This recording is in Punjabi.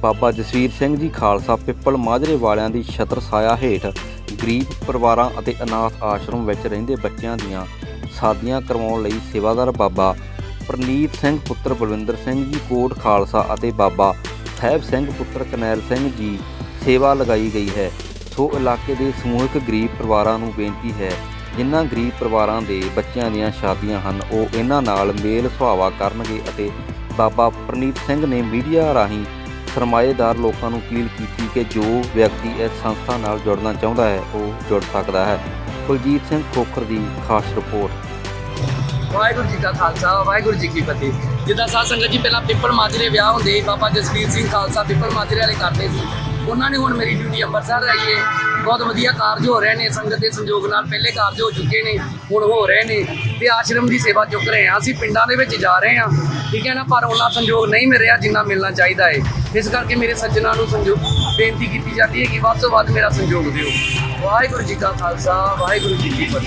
ਬਾਬਾ ਜਸਵੀਰ ਸਿੰਘ ਜੀ ਖਾਲਸਾ ਪਿੱਪਲ ਮਾਜਰੇ ਵਾਲਿਆਂ ਦੀ ਛਤਰ ਛਾਇਆ ਹੇਠ ਗਰੀਬ ਪਰਿਵਾਰਾਂ ਅਤੇ ਅਨਾਥ ਆਸ਼ਰਮ ਵਿੱਚ ਰਹਿੰਦੇ ਬੱਚਿਆਂ ਦੀਆਂ ਸਾਦੀਆਂ ਕਰਵਾਉਣ ਲਈ ਸੇਵਾਦਾਰ ਬਾਬਾ ਪ੍ਰਨੀਤ ਸਿੰਘ ਪੁੱਤਰ ਬਲਵਿੰਦਰ ਸਿੰਘ ਜੀ, ਕੋਟ ਖਾਲਸਾ ਅਤੇ ਬਾਬਾ ਸਾਹਿਬ ਸਿੰਘ ਪੁੱਤਰ ਕਨੈਲ ਸਿੰਘ ਜੀ ਸੇਵਾ ਲਗਾਈ ਗਈ ਹੈ। ਸੋ ਇਲਾਕੇ ਦੇ ਸਮੂਹਿਕ ਗਰੀਬ ਪਰਿਵਾਰਾਂ ਨੂੰ ਬੇਨਤੀ ਹੈ, ਜਿਨ੍ਹਾਂ ਗਰੀਬ ਪਰਿਵਾਰਾਂ ਦੇ ਬੱਚਿਆਂ ਦੀਆਂ ਸ਼ਾਦੀਆਂ ਹਨ, ਉਹ ਇਹਨਾਂ ਨਾਲ ਮੇਲ ਸੁਹਾਵਾ ਕਰਨਗੇ ਅਤੇ ਬਾਬਾ ਪ੍ਰਨੀਤ ਸਿੰਘ ਨੇ ਮੀਡੀਆ ਰਾਹੀਂ ਸਰਮਾਏਦਾਰ ਲੋਕਾਂ ਨੂੰ ਅਪੀਲ ਕੀਤੀ ਕਿ ਜੋ ਵਿਅਕਤੀ ਇਸ ਸੰਸਥਾ ਨਾਲ ਜੁੜਨਾ ਚਾਹੁੰਦਾ ਹੈ, ਉਹ ਜੁੜ ਸਕਦਾ ਹੈ। ਕੁਲਜੀਤ ਸਿੰਘ ਖੋਖਰ ਦੀ ਖਾਸ ਰਿਪੋਰਟ। ਵਾਹਿਗੁਰੂ ਜੀ ਕਾ ਖਾਲਸਾ, ਵਾਹਿਗੁਰੂ ਜੀ ਕੀ ਫਤਿਹ। ਜਿੱਦਾਂ ਸਾਧ ਸੰਗਤ ਜੀ, ਪਹਿਲਾਂ ਪਿੱਪਲ ਮਾਜਰੇ ਵਿਆਹ ਹੁੰਦੇ ਬਾਬਾ ਜਸਵੀਰ ਸਿੰਘ ਖਾਲਸਾ ਪਿੱਪਲ ਮਾਜਰੇ ਵਾਲੇ ਕਰਦੇ ਸੀ। ਉਹਨਾਂ ਨੇ ਹੁਣ ਮੇਰੀ ਡਿਊਟੀ ਅੰਮ੍ਰਿਤਸਰ ਆਈ ਹੈ ਬਹੁਤ ਵਧੀਆ ਕਾਰਜ ਹੋ ਰਹੇ ਨੇ, ਸੰਗਤ ਦੇ ਸੰਯੋਗ ਨਾਲ ਪਹਿਲੇ ਕਾਰਜ ਹੋ ਚੁੱਕੇ ਨੇ, ਹੁਣ ਹੋ ਰਹੇ ਨੇ ਤੇ ਆਸ਼ਰਮ ਦੀ ਸੇਵਾ ਚੁੱਕ ਰਹੇ ਹਾਂ। ਅਸੀਂ ਪਿੰਡਾਂ ਦੇ ਵਿੱਚ ਜਾ ਰਹੇ ਹਾਂ, ਠੀਕ ਹੈ ਨਾ, ਪਰ ਉਹਨਾਂ ਸੰਯੋਗ ਨਹੀਂ ਮਿਲ ਰਿਹਾ ਜਿੰਨਾ ਮਿਲਣਾ ਚਾਹੀਦਾ ਹੈ। ਇਸ ਕਰਕੇ ਮੇਰੇ ਸੱਜਣਾ ਨੂੰ ਸੰਯੋਗ ਬੇਨਤੀ ਕੀਤੀ ਜਾਂਦੀ ਹੈ ਕਿ ਵੱਧ ਤੋਂ ਵੱਧ ਮੇਰਾ ਸੰਯੋਗ ਦਿਓ। ਵਾਹਿਗੁਰੂ ਜੀ ਕਾ ਖਾਲਸਾ, ਵਾਹਿਗੁਰੂ ਜੀ ਕੀ ਫਤਿਹ।